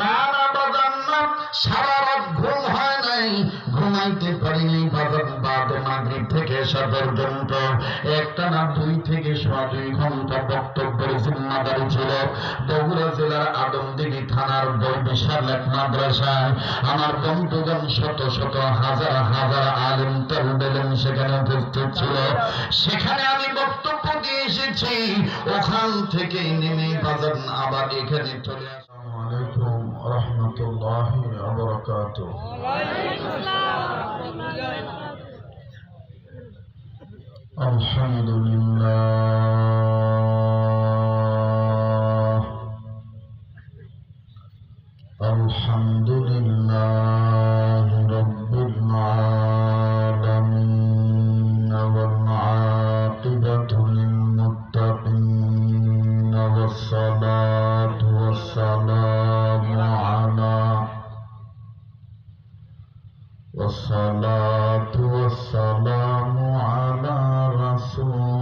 না বাজান বাজান ছিল। বগুড়া জেলার আদমদিঘি থানার বই বিশাল এক মাদ্রাসায় আমার বন্ধুগণ শত শত হাজার হাজার আলিম তরুবেলেন সেখানে উপস্থিত ছিল। সেখানে আমি বক্তব্য দিয়ে এসেছি। ওখান থেকে নেমে বাজার আবার এখানে চলে ورحمة الله وبركاته. الحمد لله. الحمد لله رب العالمين والعاقبة للمتقين والصلاة والسلام والصلاة والسلام على رسوله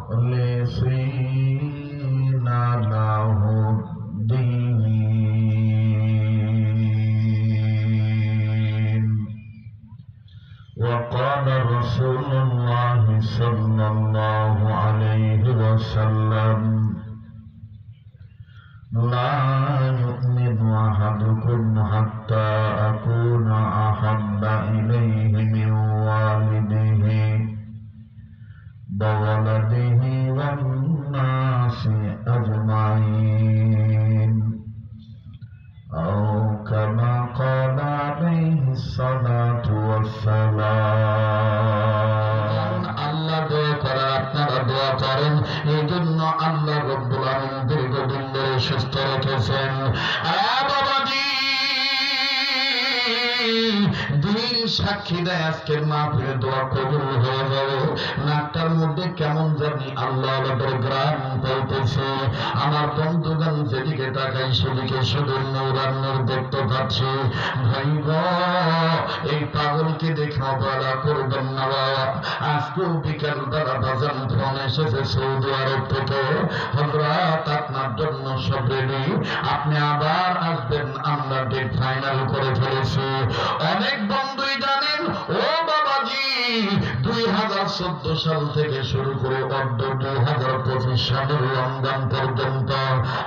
مخلصين له الدين وقال رسول الله صلى الله عليه وسلم لا يؤمن أحدكم حتى أكون أحب إليه من وولده والناس أجمعين أو كما قال عليه الصلاة والسلام আল্লাহ দোয়া করে আপনারা দোয়া করেন এই জন্য আল্লাহ রব্বুল আলম দীর্ঘদিন ধরে সুস্থ রেখেছেন আ সাক্ষী দেয় আজকের মাহফিলে, দোয়া কবুল হয়ে যাবে। নাকটার মধ্যে কেমন জানি আল্লাহ গ্রাম পাইতেছে আমার বন্ধুগণ যেদিকে তাকাই সেদিকে শুধু নৌরান্নর দেখতে পাচ্ছি। ভাই এই পাগলকে দেখে অবহেলা করবেন না বাবা। আজকেও বিকাল বেলা বাজান ফোন এসেছে সৌদি আরব থেকে। হজরত আপনার জন্য সব রেডি আপনি আবার আসবেন, আমরা ডেট ফাইনাল করে ফেলেছি। অনেক জানেন ও বাবাজি, দুই হাজার চোদ্দ সাল থেকে শুরু করে অর্ধ দুই হাজার পঁচিশ সালের রমজান পর্যন্ত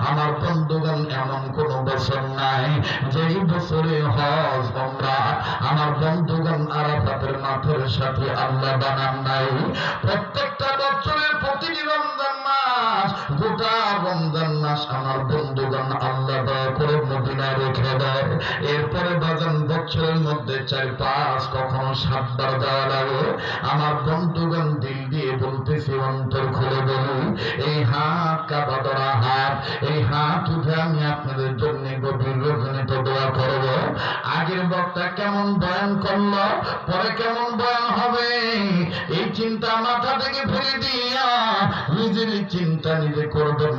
আমার বন্ধুগণ এমন কোন বছর নাই যেই বছরে হজ আমরা আমার বন্ধুগণ আরাফাতের মাথের সাথে আল্লাহ বানান নাই। প্রত্যেকটা বছরের প্রতিটি রমজান মাস, গোটা রমজান মাস আমার বন্ধুগণ আল্লাহ করে মদিনায় রেখে দেয়। এরপরে বাজান বছরের মধ্যে চার পাঁচ, কখনো সাতবার দেওয়া লাগে আমার বন্ধুগণ দিল দিয়ে বলতেছি, অন্তর খুলে বলি এই হাত কাটা ধরা হাত, এই হাত উঠে আমি আপনাদের জন্য গভীর রজনীত দোয়া করব। আগের বক্তা কেমন বয়ান করল, পরে কেমন বয়ান হবে? এই চিন্তা মাথা থেকে ফেলে দিয়া নিজেরই চিন্তা নিজে করবেন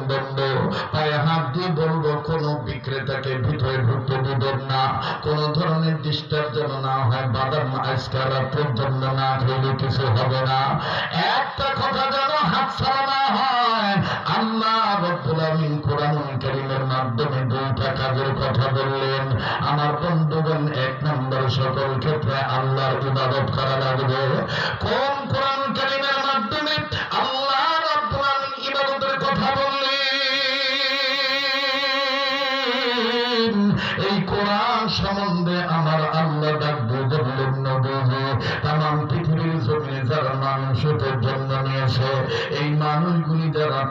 পায়ে হাত দিয়ে বলব কোনো বিক্রেতাকে ভিতরে ঢুকতে দিবেন না। কোন ধরনের ডিস্টার্ব যেন না হয়, বাদাম আজকাল পর্যন্ত না খেলে কিছু হবে না। একটা কথা যেন হাত ছাড়া না হয়, আল্লাহ রব্বুল আমিন কোরআনুল কারীমের মাধ্যমে দুইটা কাজের কথা বললেন। আমার বন্ধুগণ, এক নম্বর সকল ক্ষেত্রে আল্লাহর ইবাদত করা লাগবে। কোন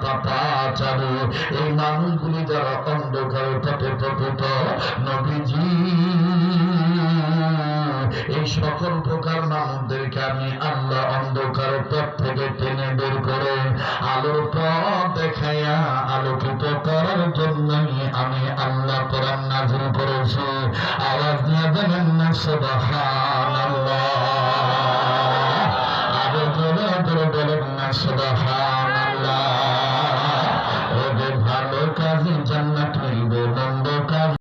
মানুষগুলি যারা এই মানুষগুলি যারা অন্ধকারে পথে পতিত নবীজি, এই সকল প্রকার মানুষদেরকে আমি আল্লাহ অন্ধকার পথ থেকে টেনে বের করে আলোর পথ দেখাইয়া আলোকিত করার জন্যই আমি আল্লাহ কোরআন নাজিল করেছি। আওয়াজ দিয়ে বলেন না, সুবহানাল্লাহ। আরও জোরে বলেন না সুবহান